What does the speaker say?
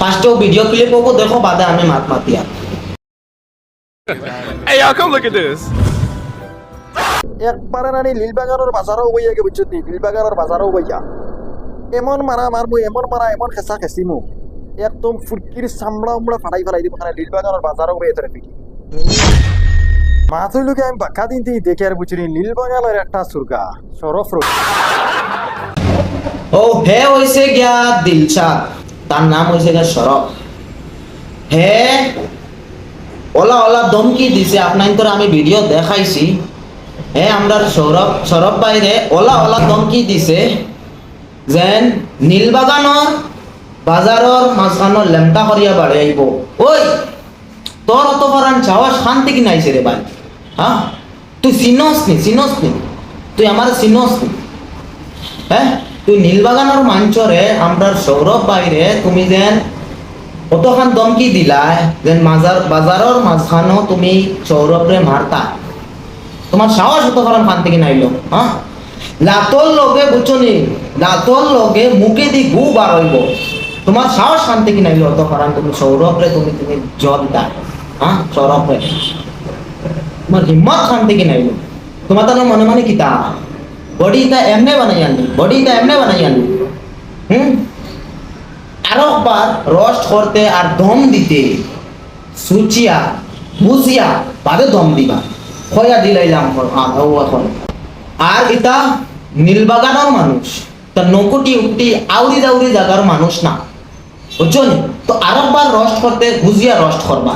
ফার্স্টেও video clip হব দেখো বাদে আমি মাত মাতিয়া Hey, y'all, come look at this. একবারে নানি লীলবাগানোর বাজারও বইয়া গে বুঝছ নি লীলবাগানোর বাজারও বইয়া। এমন মারা মারবো এমন মারা এমন খেসা খেসিমু একদম ফুটকির চামড়া উমড়া ফাটাই ফেলাই দিব মানে লীলবাগানোর বাজারও বইয়া তোরে পিটি মাথুই লোকে আমি বাক্কা দিন দিই দেখে আর বুঝিনি নীলবাগানের একটা সুরগা সরফ রোড। ও হে হইছে গিয়া দিলশাদ। তার নাম হইছে গিয়া সরব। হে, ওলা ওলা দমকি দিছে আপনার তোর আমি ভিডিও দেখাইছি। হে, আমরা সৌরভ সৌরভ বাইরে ওলা ওলা দমকি দিছে যেন নীলবাগানৰ বাজাৰৰ মাঝখানৰ লেমটা করিয়া বাড়ি আইব ওই তোর অত পরান চাওয়া শান্তি কি নাইছে রে ভাই। হ্যাঁ তুই চিনস নি চিনস নি। তুই আমার চিনস নি। হ্যাঁ তুই নীলবাগানের মঞ্চরে আমরার সৌরভ বাইরে তুমি যেন অতখান দমকি দিলা, যেন মাজার বাজারের মাঝখানো তুমি সৌরভরে মারতা তোমার সাহস কারণ খান থেকে নাইলো হ্যাঁ লাতর লগে বুঝছনি লাতর লগে মুখে দি গু বার হইব তোমার সাহস খান থেকে নাইলো অত কারণ তুমি সৌরভরে তুমি তুমি জল দা হ্যাঁ সৌরভরে তোমার হিম্মত খান থেকে নাইলো তোমার তার মনে মনে কিতা বডি তা এমনে বানাই বডি তা এমনে বানাই আনলি হুম? আরও একবার রস্ট করতে আর দম দিতে। সুচিয়া, বুঝিয়া, বাদে দম দিবা। খয়া দিলাই যাম এখন। আর এটা নীলবাগানের মানুষ। তা নকুটি উকটি আউরি দাউরি জাগার মানুষ না। বুঝছ? তো আরেকবার রস্ট করতে, বুঝিয়া রস্ট করবা।